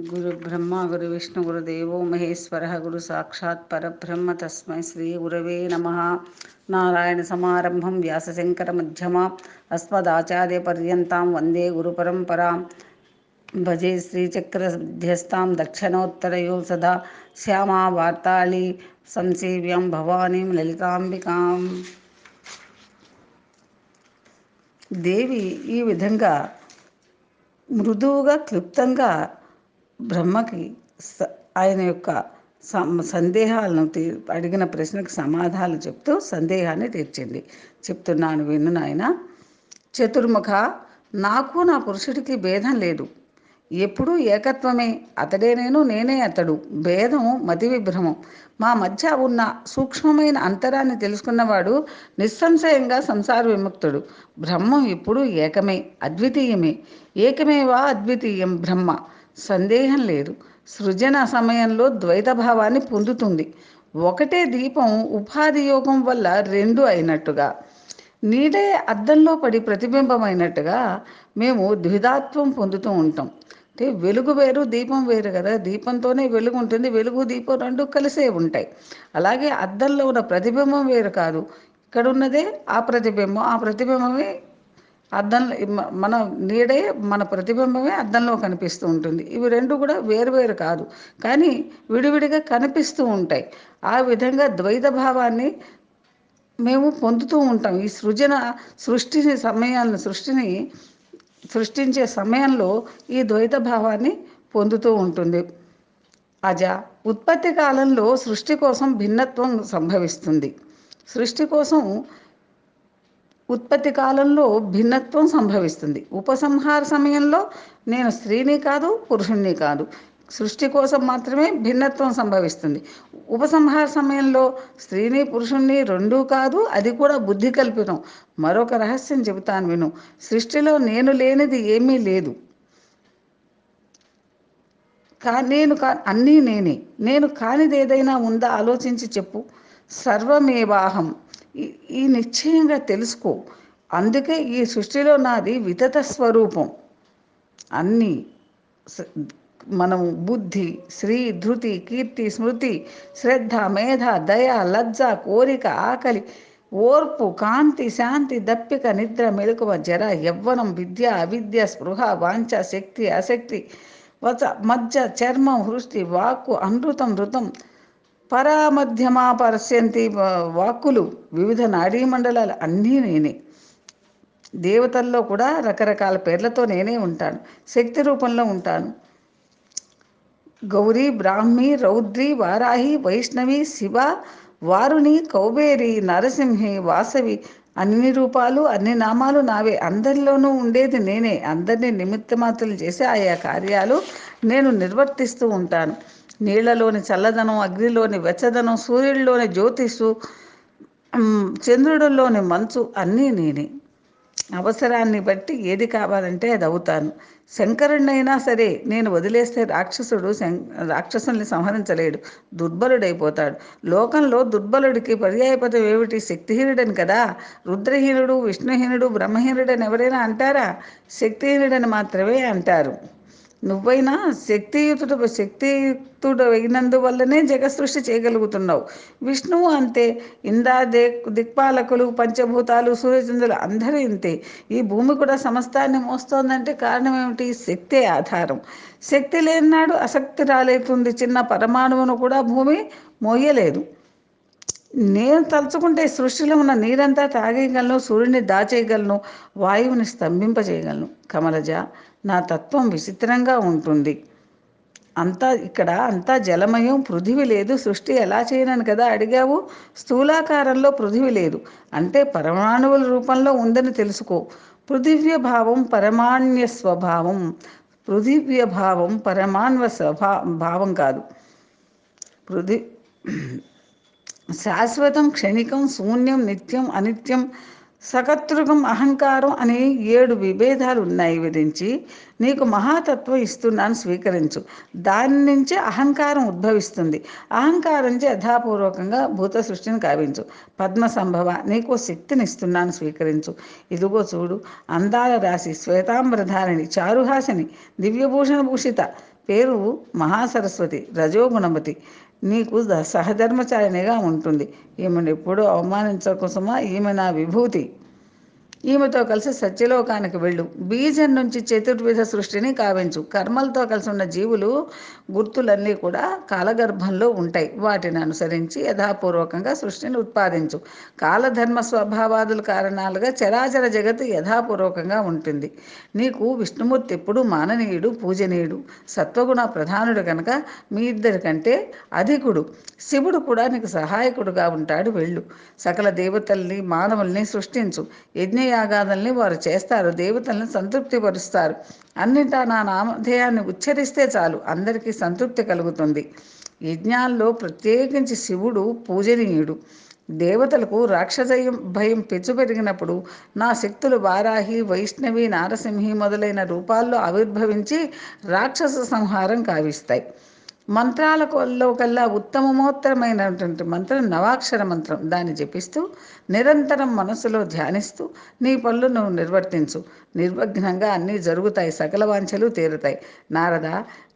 గురు బ్రహ్మ గురు విష్ణు గురుదేవో మహేశ్వర గురు సాక్షాత్ పరబ్రహ్మ తస్మై శ్రీ గురవే నమ. నారాయణ సమారంభం వ్యాసశంకర మధ్యమా. అస్మదాచార్యపర్యంతం వందే గురు పరంపరాం. భజే శ్రీచక్రధ్యస్తాం దక్షిణోత్తరయో సదా. శ్యామా వార్తాళి సంసేవ్యం భవానీం లలితాంబికాం. దేవి ఈ విధంగా మృదువుగా క్లుప్తంగా బ్రహ్మకి ఆయన యొక్క సందేహాలను అడిగిన ప్రశ్నకు సమాధానాలు చెప్తూ సందేహాన్ని తీర్చింది. చెప్తున్నాను విను నాయన. చతుర్ముఖ నాకు నా పురుషుడికి భేదం లేదు. ఎప్పుడూ ఏకత్వమే. అతడే నేను నేనే అతడు. భేదం మతి విభ్రమం. మా మధ్య ఉన్న సూక్ష్మమైన అంతరాన్ని తెలుసుకున్నవాడు నిస్సంశయంగా సంసార విముక్తుడు. బ్రహ్మం ఎప్పుడూ ఏకమే అద్వితీయమే. ఏకమేవా అద్వితీయం బ్రహ్మ? సందేహం లేదు. సృజన సమయంలో ద్వైత భావాన్ని పొందుతుంది. ఒకటే దీపం ఉపాధి యోగం వల్ల రెండు అయినట్టుగా నీడే అద్దంలో పడి ప్రతిబింబమైనట్టుగా మేము ద్విధాత్వం పొందుతూ ఉంటాం. అంటే వెలుగు వేరు దీపం వేరు కదా. దీపంతోనే వెలుగు ఉంటుంది. వెలుగు దీపం రెండు కలిసే ఉంటాయి. అలాగే అద్దంలో ఉన్న ప్రతిబింబం వేరు కాదు. ఇక్కడ ఉన్నదే ఆ ప్రతిబింబం. ఆ ప్రతిబింబమే అద్దం మన నీడే మన ప్రతిబింబమే అద్దంలో కనిపిస్తూ ఉంటుంది. ఇవి రెండు కూడా వేరువేరు కాదు. కానీ విడివిడిగా కనిపిస్తూ ఉంటాయి. ఆ విధంగా ద్వైత భావాన్ని మేము పొందుతూ ఉంటాం. ఈ సృజన సృష్టిని సమయాన్ని సృష్టిని సృష్టించే సమయంలో ఈ ద్వైత భావాన్ని పొందుతూ ఉంటుంది. అజ ఉత్పత్తి కాలంలో సృష్టి కోసం భిన్నత్వం సంభవిస్తుంది. సృష్టి కోసం ఉత్పత్తి కాలంలో భిన్నత్వం సంభవిస్తుంది. ఉపసంహార సమయంలో నేను స్త్రీని కాదు పురుషుణ్ణి కాదు. సృష్టి కోసం మాత్రమే భిన్నత్వం సంభవిస్తుంది. ఉపసంహార సమయంలో స్త్రీని పురుషుణ్ణి రెండూ కాదు అది కూడా బుద్ధి కల్పితం. మరొక రహస్యం చెబుతాను విను. సృష్టిలో నేను లేనిది ఏమీ లేదు. కా నేను కా అన్నీ నేనే. నేను కానిది ఏదైనా ఉందా? ఆలోచించి చెప్పు. సర్వమేవాహం. ఈ నిశ్చయంగా తెలుసుకో. అందుకే ఈ సృష్టిలో నాది వితత స్వరూపం. అన్నీ మనం బుద్ధి శ్రీ ధృతి కీర్తి స్మృతి శ్రద్ధ మేధ దయ లజ్జ కోరిక ఆకలి ఓర్పు కాంతి శాంతి దప్పిక నిద్ర మెలకువ జర యవ్వనం విద్య అవిద్య స్పృహ వాంఛ శక్తి అశక్తి వచ మజ్జ చర్మం హృష్టి వాక్కు అనృతం ఋతం పరామధ్యమా పరస్యంతి వాక్కులు వివిధ నాడీ మండలాలు అన్నీ నేనే. దేవతల్లో కూడా రకరకాల పేర్లతో నేనే ఉంటాను. శక్తి రూపంలో ఉంటాను. గౌరీ బ్రాహ్మి రౌద్రి వారాహి వైష్ణవి శివ వారుని కౌబేరి నరసింహి వాసవి అన్ని రూపాలు అన్ని నామాలు నావే. అందరిలోనూ ఉండేది నేనే. అందరినీ నిమిత్తమాత్రలు చేసి ఆయా కార్యాలు నేను నిర్వర్తిస్తూ ఉంటాను. నీళ్ళలోని చల్లదనం అగ్నిలోని వెచ్చదనం సూర్యుడిలోని జ్యోతిషు చంద్రుడిలోని మంచు అన్నీ నేనే. అవసరాన్ని బట్టి ఏది కావాలంటే అది అవుతాను. శంకరుణ్ణైనా సరే నేను వదిలేస్తే రాక్షసుడు రాక్షసుల్ని సంహరించలేడు. దుర్బలుడైపోతాడు. లోకంలో దుర్బలుడికి పర్యాయపదం ఏమిటి? శక్తిహీనుడని కదా? రుద్రహీనుడు విష్ణుహీనుడు బ్రహ్మహీనుడని ఎవరైనా అంటారా? శక్తిహీనుడని మాత్రమే అంటారు. నువ్వైనా శక్తియుతుడు శక్తియుతుడు అయినందువల్లనే జగసృష్టి చేయగలుగుతున్నావు. విష్ణువు అంతే. ఇందా దే దిక్పాలకులు పంచభూతాలు సూర్యచంద్రులు అందరూ ఇంతే. ఈ భూమి కూడా సమస్తాన్ని మోస్తోందంటే కారణం ఏమిటి? శక్తే ఆధారం. శక్తి లేనినాడు అసక్తి రాలేతుంది చిన్న పరమాణువును కూడా భూమి మోయలేదు. నేను తలుచుకుంటే సృష్టిలో ఉన్న నీరంతా తాగేయగలను సూర్యుని దాచేయగలను వాయువుని స్తంభింపజేయగలను. కమలజ నా తత్వం విచిత్రంగా ఉంటుంది. అంతా ఇక్కడ అంతా జలమయం పృథివి లేదు. సృష్టి ఎలా చేయనని కదా అడిగావు? స్థూలాకారంలో పృథివి లేదు. అంటే పరమాణువుల రూపంలో ఉందని తెలుసుకో. పృథివ్య భావం పరమాణ్య స్వభావం. పృథివ్య భావం పరమాణ్వ స్వభా భావం కాదు. పృథి శాశ్వతం క్షణికం శూన్యం నిత్యం అనిత్యం సకతృగం అహంకారం అనే ఏడు విభేదాలు ఉన్నాయి విధించి నీకు మహాతత్వం ఇస్తున్నాను స్వీకరించు. దాని నుంచే అహంకారం ఉద్భవిస్తుంది. అహంకారంచే యథాపూర్వకంగా భూత సృష్టిని కావించు పద్మ సంభవ నీకు శక్తిని ఇస్తున్నాను స్వీకరించు. ఇదిగో చూడు అందాల రాశి శ్వేతాంబరధారిణి చారుహాసిని దివ్యభూషణ భూషిత పేరు మహాసరస్వతి రజోగుణమతి నీకు సహధర్మచారిణిగా ఉంటుంది. ఈమెను ఎప్పుడూ అవమానించకోసమా? ఈమె నా విభూతి. ఈమెతో కలిసి సత్యలోకానికి వెళ్ళు. బీజం నుంచి చతుర్విధ సృష్టిని కావించు. కర్మలతో కలిసి ఉన్న జీవులు గుర్తులన్నీ కూడా కాలగర్భంలో ఉంటాయి. వాటిని అనుసరించి యథాపూర్వకంగా సృష్టిని ఉత్పాదించు. కాలధర్మ స్వభావాదుల కారణాలుగా చరాచర జగత్తు యథాపూర్వకంగా ఉంటుంది. నీకు విష్ణుమూర్తి ఎప్పుడు మాననీయుడు పూజనీయుడు సత్వగుణ ప్రధానుడు కనుక మీ ఇద్దరికంటే అధికుడు. శివుడు కూడా నీకు సహాయకుడుగా ఉంటాడు. వెళ్ళు. సకల దేవతల్ని మానవుల్ని సృష్టించు. యజ్ఞ యాగాదుల్ని వారు చేస్తారు. దేవతలను సంతృప్తిపరుస్తారు. అన్నిటా నా నామధేయాన్ని ఉచ్చరిస్తే చాలు. అందరికీ సంతృప్తి కలుగుతుంది. యజ్ఞాల్లో ప్రత్యేకించి శివుడు పూజనీయుడు. దేవతలకు రాక్షసయం భయం పెచ్చు పెరిగినప్పుడు నా శక్తులు వారాహి వైష్ణవి నారసింహి మొదలైన రూపాల్లో ఆవిర్భవించి రాక్షస సంహారం కావిస్తాయి. మంత్రాలలో కల్లా ఉత్తమమోత్తరమైనటువంటి మంత్రం నవాక్షర మంత్రం దాన్ని జపిస్తూ నిరంతరం మనసులో ధ్యానిస్తూ నీ పనులు నువ్వు నిర్వర్తించు. నిర్విఘ్నంగా అన్నీ జరుగుతాయి సకల వాంఛలు తీరుతాయి. నారద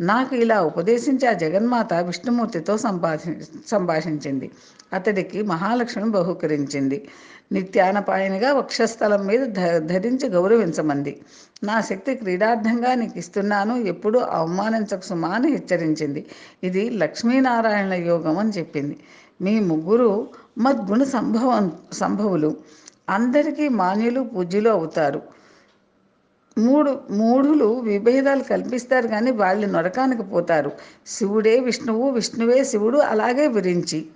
నాకు ఇలా ఉపదేశించి ఆ జగన్మాత విష్ణుమూర్తితో సంభాషి సంభాషించింది. అతడికి మహాలక్ష్మి బహుకరించింది. నిత్యానపాయనిగా వక్షస్థలం మీద ధ ధరించి గౌరవించమంది. నా శక్తి క్రీడార్థంగా నీకు ఇస్తున్నాను ఎప్పుడు అవమానించకు సుమా అని హెచ్చరించింది. ఇది లక్ష్మీనారాయణ యోగం అని చెప్పింది. మీ ముగ్గురు మద్గుణ సంభవం సంభవులు. అందరికీ మాన్యులు పూజ్యులు అవుతారు. మూడు మూఢులు విభేదాలు కల్పిస్తారు కానీ వాళ్ళు నరకానికి పోతారు. శివుడే విష్ణువు విష్ణువే శివుడు అలాగే విరించి.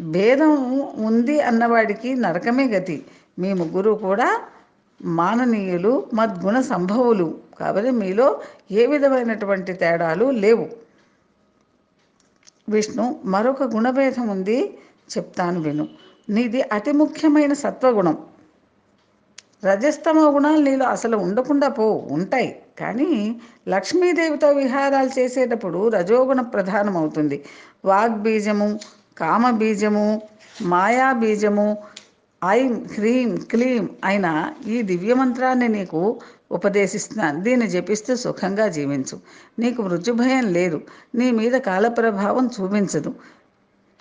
భేదం ఉంది అన్నవాడికి నరకమే గతి. మీ ముగ్గురు కూడా మాననీయులు మద్గుణ సంభవులు. కాబట్టి మీలో ఏ విధమైనటువంటి తేడాలు లేవు. విష్ణు మరొక గుణభేదం ఉంది చెప్తాను విను. నీది అతి ముఖ్యమైన సత్వగుణం. రజస్తమ గుణాలు నీలో అసలు ఉండకుండా పో ఉంటాయి. కానీ లక్ష్మీదేవితో విహారాలు చేసేటప్పుడు రజోగుణ ప్రధానం అవుతుంది వాగ్బీజము కామబీజము మాయాబీజము ఐం హ్రీం క్లీం అయిన ఈ దివ్యమంత్రాన్ని నీకు ఉపదేశిస్తున్నాను. దీన్ని జపిస్తూ సుఖంగా జీవించు. నీకు మృత్యుభయం లేదు. నీ మీద కాలప్రభావం చూపించదు.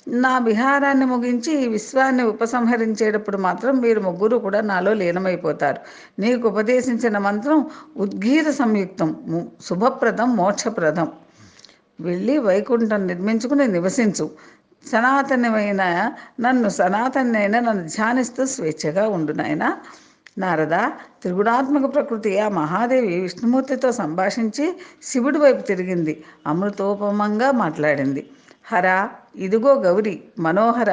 నా విహారాన్ని ముగించి ఈ విశ్వాన్ని ఉపసంహరించేటప్పుడు మాత్రం మీరు ముగ్గురు కూడా నాలో లీనమైపోతారు. నీకు ఉపదేశించిన మంత్రం ఉద్గీత సంయుక్తం ము- శుభప్రదం మోక్షప్రదం. వెళ్ళి వైకుంఠం నిర్మించుకుని నివసించు. సనాతనమైన నన్ను సనాతనైన నన్ను ధ్యానిస్తూ స్వేచ్ఛగా ఉండు నాయనా. నారద త్రిగుణాత్మక ప్రకృతి ఆ మహాదేవి విష్ణుమూర్తితో సంభాషించి శివుడి వైపు తిరిగింది. అమృతోపమంగా మాట్లాడింది. హర ఇదిగో గౌరి మనోహర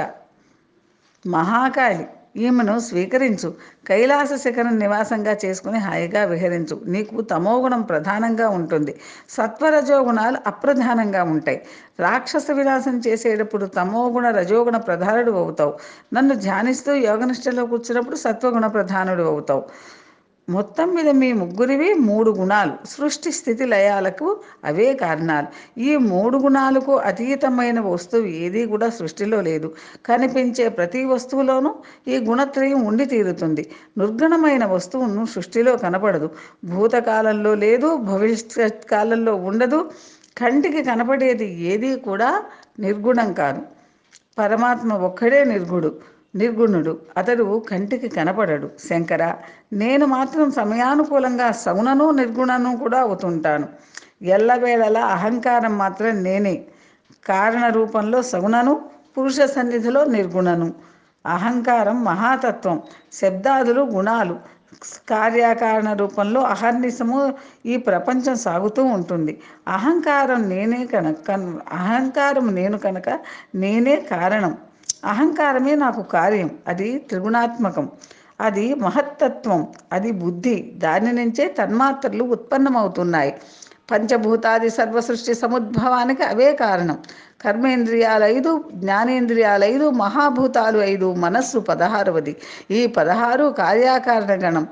మహాకాళి ఈమెను స్వీకరించు. కైలాస శిఖరం నివాసంగా చేసుకుని హాయిగా విహరించు. నీకు తమోగుణం ప్రధానంగా ఉంటుంది. సత్వరజోగుణాలు అప్రధానంగా ఉంటాయి. రాక్షస విలాసం చేసేటప్పుడు తమోగుణ రజోగుణ ప్రధానుడు అవుతావు. నన్ను ధ్యానిస్తూ యోగనిష్టలో కూర్చున్నప్పుడు సత్వగుణ ప్రధానుడు అవుతావు. మొత్తం మీద మీ ముగ్గురివి మూడు గుణాలు. సృష్టి స్థితి లయాలకు అవే కారణాలు. ఈ మూడు గుణాలకు అతీతమైన వస్తువు ఏదీ కూడా సృష్టిలో లేదు. కనిపించే ప్రతి వస్తువులోనూ ఈ గుణత్రయం ఉండి తీరుతుంది. నిర్గుణమైన వస్తువును సృష్టిలో కనపడదు. భూతకాలంలో లేదు భవిష్యత్ కాలంలో ఉండదు. కంటికి కనపడేది ఏదీ కూడా నిర్గుణం కాదు. పరమాత్మ ఒక్కడే నిర్గుడు. నిర్గుణుడు. అతడు కంటికి కనపడడు. శంకర నేను మాత్రం సమయానుకూలంగా సగుణను నిర్గుణను కూడా అవుతుంటాను. ఎల్లవేళలా అహంకారం మాత్రం నేనే. కారణ రూపంలో సగుణను పురుష సన్నిధిలో నిర్గుణను. అహంకారం మహాతత్వం శబ్దాదులు గుణాలు. కార్యకారణ రూపంలో అహర్నిశము ఈ ప్రపంచం సాగుతూ ఉంటుంది. అహంకారం నేనే కనుక కన్- అహంకారం నేను కనుక నేనే కారణం. అహంకారమే నాకు కార్యం అది త్రిగుణాత్మకం. అది మహత్తత్వం అది బుద్ధి. దాని నుంచే తన్మాత్రలు ఉత్పన్నమవుతున్నాయి. పంచభూతాది సర్వసృష్టి సముద్భవానికి అవే కారణం. కర్మేంద్రియాలు ఐదు జ్ఞానేంద్రియాలు ఐదు మహాభూతాలు ఐదు మనస్సు పదహారవది. ఈ పదహారు కార్యాకారణ గణం.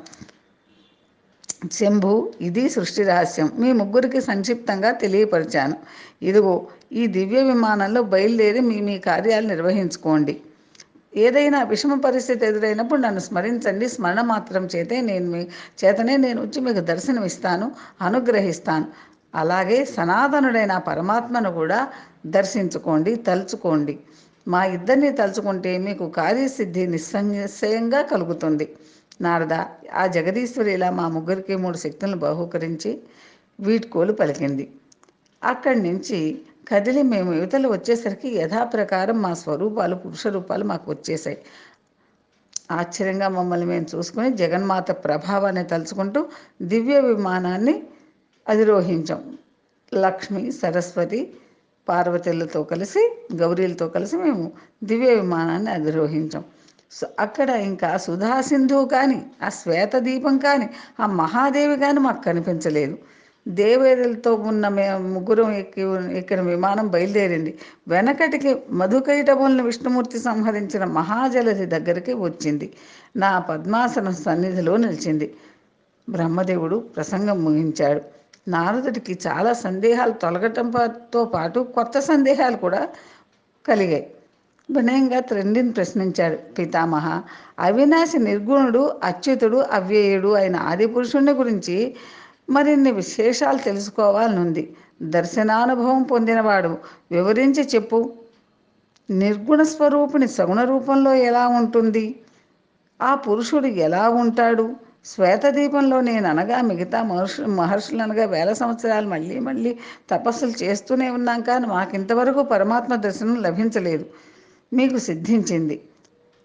శంభు ఇది సృష్టి రహస్యం. మీ ముగ్గురికి సంక్షిప్తంగా తెలియపరిచాను. ఇదిగో ఈ దివ్య విమానంలో బయలుదేరి మీ మీ కార్యాలు నిర్వహించుకోండి. ఏదైనా విషమ పరిస్థితి ఎదురైనప్పుడు నన్ను స్మరించండి. స్మరణ మాత్రం చేతే నేను మీ చేతనే నేను వచ్చి మీకు దర్శనం ఇస్తాను అనుగ్రహిస్తాను. అలాగే సనాతనుడైన పరమాత్మను కూడా దర్శించుకోండి తలుచుకోండి. మా ఇద్దరిని తలుచుకుంటే మీకు కార్యసిద్ధి నిస్సంశయంగా కలుగుతుంది. నారద ఆ జగదీశ్వరి ఇలా మా ముగ్గురికి మూడు శక్తులను బహుకరించి వీడ్కోలు పలికింది. అక్కడి నుంచి కదిలి మేము యువతలు వచ్చేసరికి యథాప్రకారం మా స్వరూపాలు పురుష రూపాలు మాకు వచ్చేసాయి. ఆశ్చర్యంగా మమ్మల్ని మేము చూసుకుని జగన్మాత ప్రభావాన్ని తలుచుకుంటూ దివ్య విమానాన్ని అధిరోహించాం. లక్ష్మి సరస్వతి పార్వతులతో కలిసి గౌరీలతో కలిసి మేము దివ్య విమానాన్ని అధిరోహించాం. సో అక్కడ ఇంకా సుధా సింధువు కానీ ఆ శ్వేత దీపం కానీ ఆ మహాదేవి కానీ మాకు కనిపించలేదు. దేవేరులతో ఉన్న మేము ముగ్గురం ఎక్కి ఎక్కిన విమానం బయలుదేరింది. వెనకటికి మధుకైటములను విష్ణుమూర్తి సంహరించిన మహాజలధి దగ్గరికి వచ్చింది. నా పద్మాసన సన్నిధిలో నిలిచింది. బ్రహ్మదేవుడు ప్రసంగం ముగించాడు. నారదుడికి చాలా సందేహాలు తొలగటంతో పాటు కొత్త సందేహాలు కూడా కలిగాయి. వినయంగా త్రెండిని ప్రశ్నించాడు. పితామహ అవినాశి నిర్గుణుడు అచ్యుతుడు అవ్యయుడు అయిన ఆదిపురుషుణ్ణి గురించి మరిన్ని విశేషాలు తెలుసుకోవాలనుంది. దర్శనానుభవం పొందినవాడు వివరించి చెప్పు. నిర్గుణ స్వరూపుని సగుణ రూపంలో ఎలా ఉంటుంది? ఆ పురుషుడు ఎలా ఉంటాడు? శ్వేతదీపంలో నేను అనగా మిగతా మహర్షు మహర్షులు అనగా వేల సంవత్సరాలు మళ్ళీ మళ్ళీ తపస్సులు చేస్తూనే ఉన్నాం కానీ మాకింతవరకు పరమాత్మ దర్శనం లభించలేదు. మీకు సిద్ధించింది.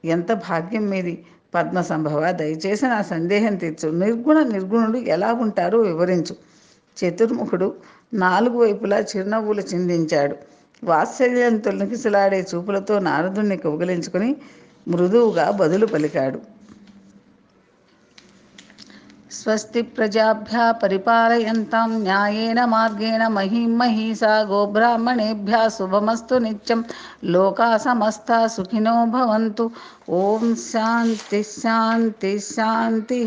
ఎంత భాగ్యం మీది. పద్మ సంభవ దయచేసి నా సందేహం తీర్చు. నిర్గుణ నిర్గుణుడు ఎలా ఉంటారో వివరించు. చతుర్ముఖుడు నాలుగు వైపులా చిరునవ్వులు చిందించాడు. వాత్సల్యం నికిసలాడే చూపులతో నారదుణ్ణి కౌగిలించుకుని మృదువుగా బదులు పలికాడు. స్వస్తి ప్రజాభ్య పరిపాలయంతాం న్యాయేన మార్గేణ మహిం మహిషా గోబ్రాహ్మణేభ్య శుభమస్తు నిత్యం లోకా సమస్త సుఖినో భవంతు ఓం శాంతి శాంతి శాంతి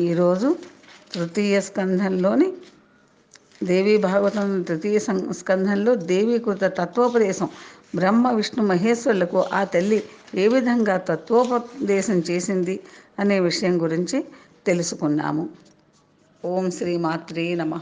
ఈరోజు తృతీయ స్కంధంలోని దేవీ భాగవతం తృతీయ స్కంధంలో దేవీకృత తత్వోపదేశం. బ్రహ్మ విష్ణు మహేశ్వరులకు ఆ తల్లి ఏ విధంగా తత్వోపదేశం చేసింది అనే విషయం గురించి తెలుసుకున్నాము. ఓం శ్రీ మాత్రే నమ.